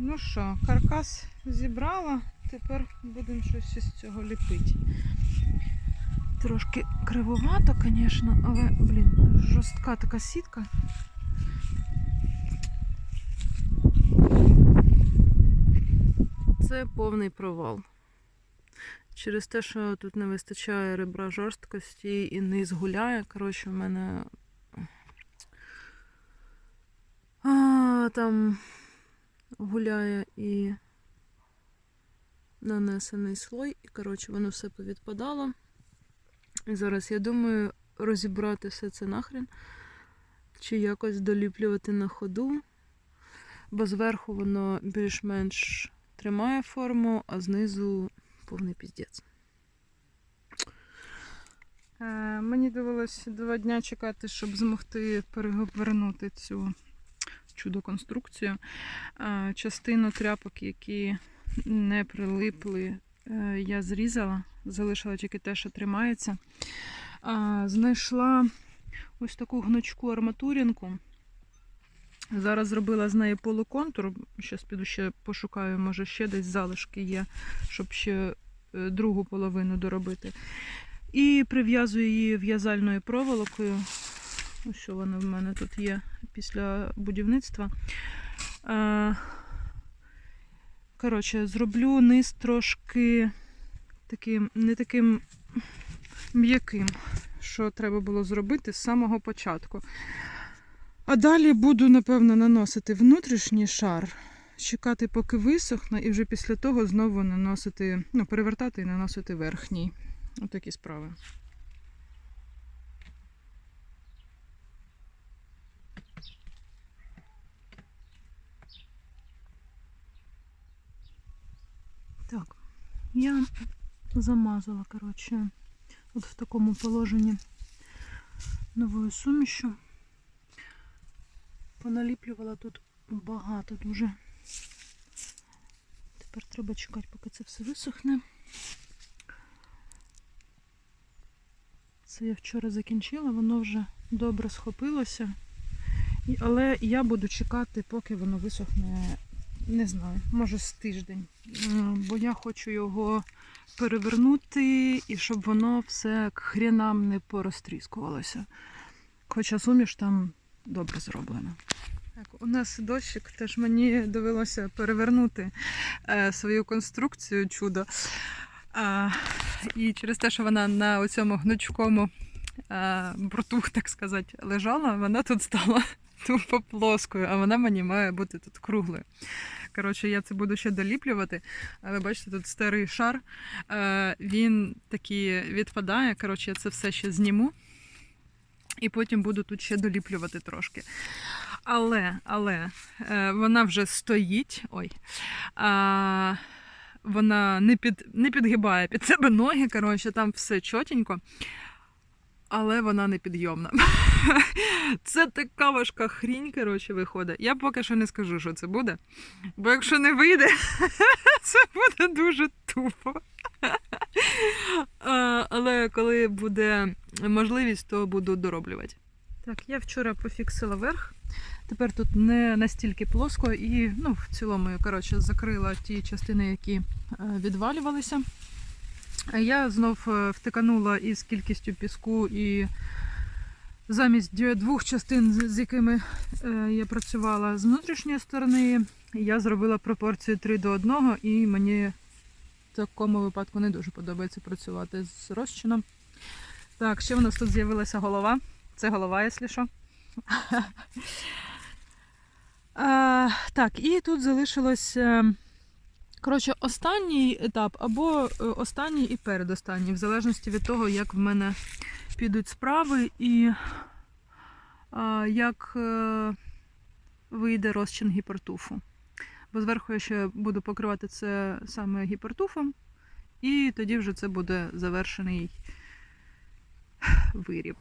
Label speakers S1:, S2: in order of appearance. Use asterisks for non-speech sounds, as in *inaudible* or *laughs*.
S1: Ну що, каркас зібрала, тепер будемо щось із цього ліпити. Трошки кривовато, звісно, але, блін, жорстка така сітка. Це повний провал. Через те, що тут не вистачає ребра жорсткості і низ гуляє. Коротше, в мене а, там гуляє і нанесений слой, і коротше воно все повідпадало. І зараз я думаю розібрати все це нахрен, чи якось доліплювати на ходу, бо зверху воно більш-менш тримає форму, а знизу повний піздець. Е, мені довелось два дня чекати, щоб змогти перевернути цю чудо-конструкцію. Е, частину тряпок, які не прилипли, е, я зрізала, залишила тільки те, що тримається. Е, знайшла ось таку гнучку арматурінку. Зараз зробила з неї полуконтур. Щас піду ще пошукаю, може ще десь залишки є, щоб ще другу половину доробити. І прив'язую її в'язальною проволокою. Ось що вона в мене тут є після будівництва. Е, Коротше, зроблю низ трошки таким, не таким м'яким, що треба було зробити з самого початку. А далі буду, напевно, наносити внутрішній шар, чекати, поки висохне, і вже після того знову наносити, ну, перевертати і наносити верхній. Отакі справи. Так, я замазала, коротше, от в такому положенні новою сумішю. Поналіплювала тут багато дуже. Тепер треба чекати, поки це все висохне. Це я вчора закінчила, воно вже добре схопилося. Але я буду чекати, поки воно висохне, не знаю, може з тиждень. Бо я хочу його перевернути і щоб воно все к хренам не порозтріскувалося. Хоча суміш там добре зроблена. Так, у нас дощик, теж мені довелося перевернути е, свою конструкцію чудо. А, і через те, що вона на цьому гнучкому е, борту, так сказати, лежала, вона тут стала тупо плоскою, а вона мені має бути тут круглою. Коротше, я це буду ще доліплювати. А ви бачите, тут старий шар. Е, він такий відпадає. Коротше, я це все ще зніму. І потім буду тут ще доліплювати трошки. Але, але е, вона вже стоїть. Ой. Вона не, під, не підгибає під себе ноги, коротше, там все чотенько. Але вона не підйомна. *laughs* Це така важка хрінь, коротше, виходить. Я поки що не скажу, що це буде. Бо якщо не вийде, *laughs* це буде дуже тупо. *laughs* Але коли буде можливість, то буду дороблювати. Так, я вчора пофіксила верх. Тепер тут не настільки плоско і ну, в цілому я коротше, закрила ті частини, які е, відвалювалися. Я знов е, втиканула із кількістю піску і замість двох частин, з якими е, я працювала з внутрішньої сторони, я зробила пропорцію 3 до 1, і мені в такому випадку не дуже подобається працювати з розчином. Так, ще в нас тут з'явилася голова. Це голова, якщо що. *laughs* Так, і тут залишилось. Коротше, останній етап або е, останній і передостанній, в залежності від того, як в мене підуть справи і а, як е, вийде розчин гіпертуфу. Бо зверху я ще буду покривати це саме гіпертуфом, і тоді вже це буде завершений виріб.